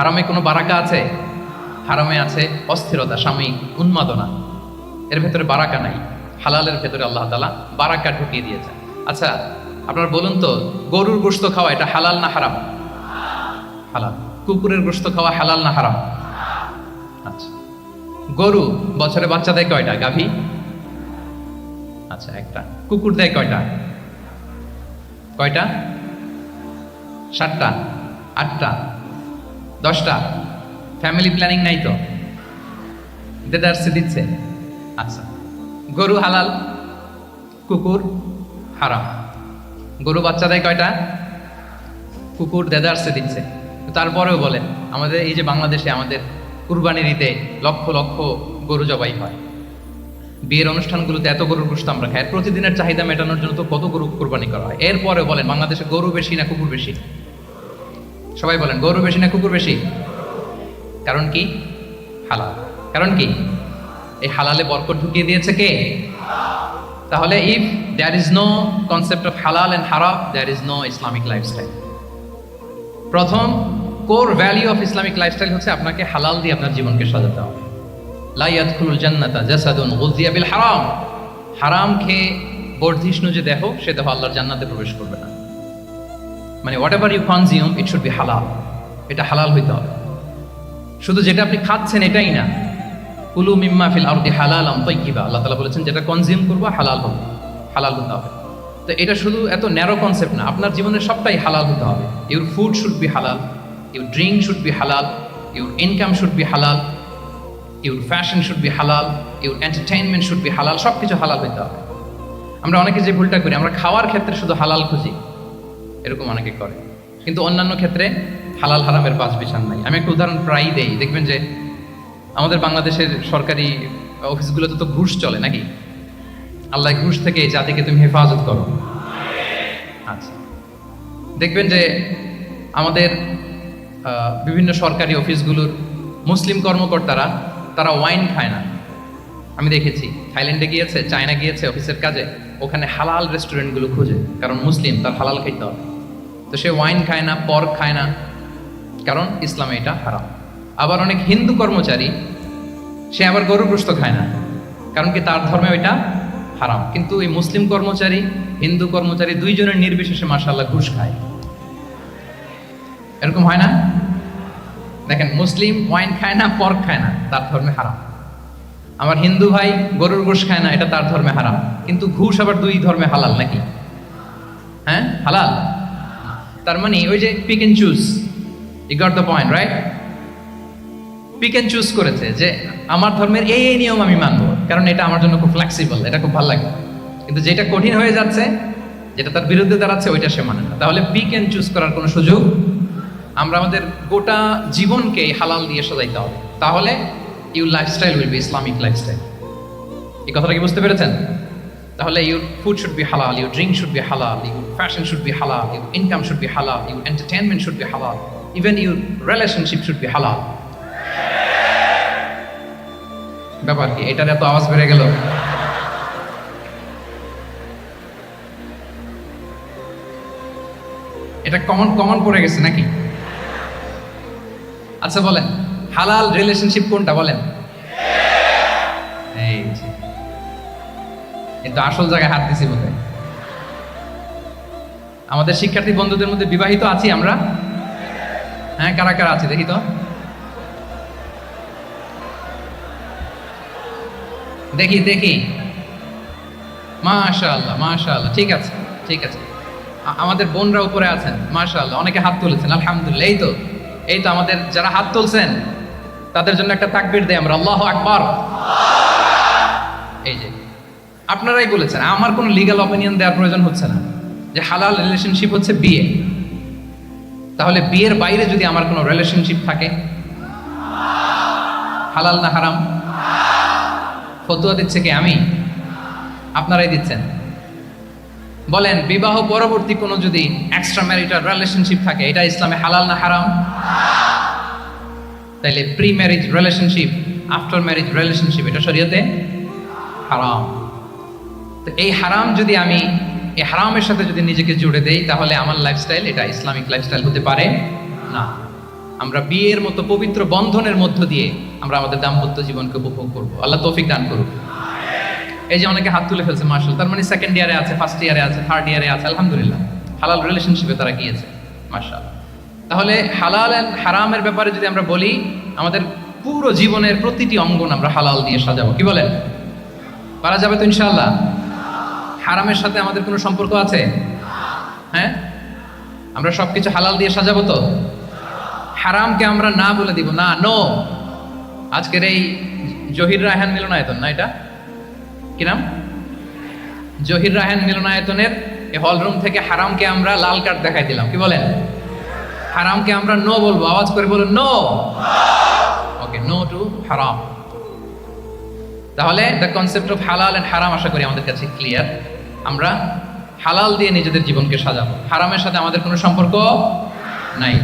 হারামে কোনো বারাকা আছে? হারামে আছে অস্থিরতা সাময়িক উন্মাদনা। এর ভেতরে বারাকা নাই। হালালের ভেতরে আল্লাহ তালা বারাকা ঢুকিয়ে দিয়েছে আচ্ছা আপনারা বলুন তো, গরুর গোস্ত খাওয়া এটা হালাল না হারাম? হালাল। কুকুরের গোস্ত খাওয়া হালাল না হারাম? আচ্ছা। গরু বছরে বাচ্চা দেয় কয়টা, গাভী? আচ্ছা একটা। কুকুর দেয় কয়টা? কয়টা? সাতটা। আটটা। দশটা। ফ্যামিলি প্ল্যানিং নাই তো। দেদারসে দিচ্ছে। আচ্ছা গরু হালাল, কুকুর হারাম। গরু বাচ্চা দেয় কয়টা? কুকুর দেদারসে দিচ্ছে। তারপরেও বলেন, আমাদের এই যে বাংলাদেশে আমাদের কুরবানির ঈদে লক্ষ লক্ষ গরু জবাই হয়। বিয়ের অনুষ্ঠানগুলোতে এত গরুর গোস্ত আমরা খাই। প্রতিদিনের চাহিদা মেটানোর জন্য তো কত গরু কোরবানি করা হয়। এরপরে বলেন, বাংলাদেশে গরু বেশি না কুকুর বেশি? সবাই বলেন গরু বেশি না কুকুর বেশি? কারণ কি? হালাল। কারণ কি? এই হালালে বরকত ঢুকিয়ে দিয়েছে কে? তাহলে if there is no concept of halal and haram there is no Islamic lifestyle প্রথম core value of Islamic lifestyle হচ্ছে আপনাকে হালাল দিয়ে আপনার জীবনকে সাজাতে হবে। লা ইয়াদখুলুল জান্নাতা জাসাদুন বিল হারাম। হারাম খেয়ে বর্ধিষ্ণু যে দেহ, সে দেহ আল্লাহর জান্নাতে প্রবেশ করবে না। মানে whatever you consume it should be halal এটা হালাল হইতে হবে। শুধু যেটা আপনি খাচ্ছেন, এটাই না। কুলু মিম্মা ফিল আরদি হালাল আম তাইয়িবা আল্লাহ তাআলা বলেছেন, যেটা কনজিউম করব, হালাল হবে। হালাল হতে হবে। তো এটা শুধু এত ন্যারো কনসেপ্ট না, আপনার জীবনের সবটাই হালাল হতে হবে। Your food should be halal your drink should be halal your income should be halal your fashion should be halal your entertainment should be halal সব কিছু হালাল হইতে হবে। আমরা অনেকে যে ভুলটা করি, আমরা খাওয়ার ক্ষেত্রে শুধু হালাল খুঁজি। এরকম অনেকে করে। কিন্তু অন্যান্য ক্ষেত্রে হালাল হারামের পাঁচ বিছান নাই। আমি একটা উদাহরণ প্রায়ই দেই। দেখবেন যে আমাদের বাংলাদেশের সরকারি অফিসগুলোতে তো ঘুষ চলে নাকি? আল্লাহ ঘুষ থেকে জাতিকে তুমি হেফাজত করো। আচ্ছা। দেখবেন যে আমাদের বিভিন্ন সরকারি অফিসগুলোর মুসলিম কর্মকর্তারা, তারা ওয়াইন খায় না। আমি দেখেছি। থাইল্যান্ডে গিয়েছে, চায়না গিয়েছে অফিসের কাজে। ওখানে হালাল রেস্টুরেন্টগুলো খুঁজে। কারণ মুসলিম, তার হালাল খাইতে হবে। তো সে ওয়াইন খায় না পর্ক খায় না। কারণ ইসলামে এটা হারাম। আবার অনেক হিন্দু কর্মচারী, সে আবার গরুর গোস্ত খায় না। কারণ কি তার ধর্মে ওইটা হারাম। কিন্তু এই মুসলিম কর্মচারী, হিন্দু কর্মচারী দুইজনের নির্বিশেষে মাসাল্লাহ ঘুষ খায়। এরকম হয় না? দেখেন, মুসলিম ওয়াইন খায় না পর্ক খায় না, তার ধর্মে হারাম। আমার হিন্দু ভাই গরুর গোশ খায় না, এটা তার ধর্মে হারাম। কিন্তু ঘুষ আবার দুই ধর্মে হালাল নাকি? হ্যাঁ? হালাল? তার মানে ওই যে pick and choose I got the point right pick and choose করেছে যে আমার ধর্মের এই এই নিয়ম আমি মানবো, কারণ এটা আমার জন্য খুব ফ্লেক্সিবল এটা খুব ভালো লাগে। কিন্তু যেটা কঠিন হয়ে যাচ্ছে, যেটা তার বিরুদ্ধে দাঁড়াচ্ছে, ওইটা সে মানে না। তাহলে পিক এন্ড চুজ করার কোনো সুযোগ আমরা আমাদের গোটা জীবনকে হালাল দিয়ে সাজাইতে হবে। তাহলে your lifestyle will be Islamic lifestyle এই কথাটা কি বুঝতে পেরেছেন? তাহলে your food should be halal your drink should be halal your fashion should be halal your income should be halal your entertainment should be halal even your relationship should be halal ব্যাপার কি? এটার এত আওয়াজ বেড়ে গেল। এটা common common পড়ে গেছে নাকি? আচ্ছা বলেন, হালাল রিলেশনশিপ কোনটা বলেন? এই কিন্তু আসল জায়গায় হাত দিছি বোধ আমাদের শিক্ষার্থী বন্ধুদের মধ্যে বিবাহিত আছি আমরা? হ্যাঁ কারা কারা আছি? দেখি তো। দেখি দেখি। মাশাল্লাহ মাশাআল্লাহ। ঠিক আছে ঠিক আছে। আমাদের বোনরা উপরে আছেন। মাশাআল্লাহ, অনেকে হাত তুলেছেন, আলহামদুলিল্লাহ। এই তো এই তো আমাদের যারা হাত তুলছেন, তাদের জন্য একটা তাকবীর দেয় আমরা, আল্লাহ আকবার। এই যে, আপনারাই বলেছেন, আমার কোনো লিগ্যাল অপিনিয়ন দেওয়ার প্রয়োজন হচ্ছে না। যে হালাল রিলেশনশিপ হচ্ছে বিয়ে। তাহলে বিয়ের বাইরে যদি আমার কোনো রিলেশনশিপ থাকে? হালাল না হারাম? ফতুয়া দিচ্ছে কি আমি? আপনারাই দিচ্ছেন। বলেন, বিবাহ পরবর্তী কোনো যদি এক্সট্রা ম্যারিটাল রিলেশনশিপ থাকে, এটা ইসলামে হালাল না হারাম? তাইলে pre marriage relationship after marriage relationship এটা শরীয়তে হারাম। তো এই হারাম যদি আমি এই হারামের সাথে যদি নিজেকে জুড়ে দেই, তাহলে আমার লাইফস্টাইল এটা, ইসলামিক লাইফস্টাইল হতে পারে না। আমরা বিয়ের মতো পবিত্র বন্ধনের মধ্য দিয়ে আমরা আমাদের দাম্পত্য জীবনকে উপভোগ করব। আল্লাহ তৌফিক দান করুক। এই যে অনেকে হাত তুলে ফেলছে মার্শাল তার মানে সেকেন্ড ইয়ারে আছে ফার্স্ট ইয়ারে আছে থার্ড ইয়ারে আছে, আলহামদুলিল্লাহ। হালাল রিলেশনশিপে তারা গিয়েছে মার্শাল তাহলে হালাল এন্ড হারামের ব্যাপারে যদি আমরা বলি, আমাদের পুরো জীবনের প্রতিটি অঙ্গন আমরা হালাল দিয়ে সাজাবো। কি বলেন? পারা যাবে তো ইনশাআল্লাহ? হারামের সাথে আমাদের কোনো সম্পর্ক আছে? হ্যাঁ? আমরা সবকিছু হালাল দিয়ে সাজাবো তো? হারামকে আমরা না বলে দিব, না নো আজকের এই জহির রায়হান মিলনায়তন, না এটা? কি নাম? জহির রায়হান মিলনায়তনের এই হল রুম থেকে হারামকে আমরা লাল কার্ড দেখাই দিলাম, কি বলেন? হারামকে আমরা নো বলব, আওয়াজ করে বলুন নো ওকে নো টু হারাম তাহলে the concept of halal and haram আশা করি আমাদের কাছে ক্লিয়ার আমরা হালাল দিয়ে নিজেদের জীবনকে সাজাবো। হারামের সাথে আমাদের কোনো সম্পর্ক নাই।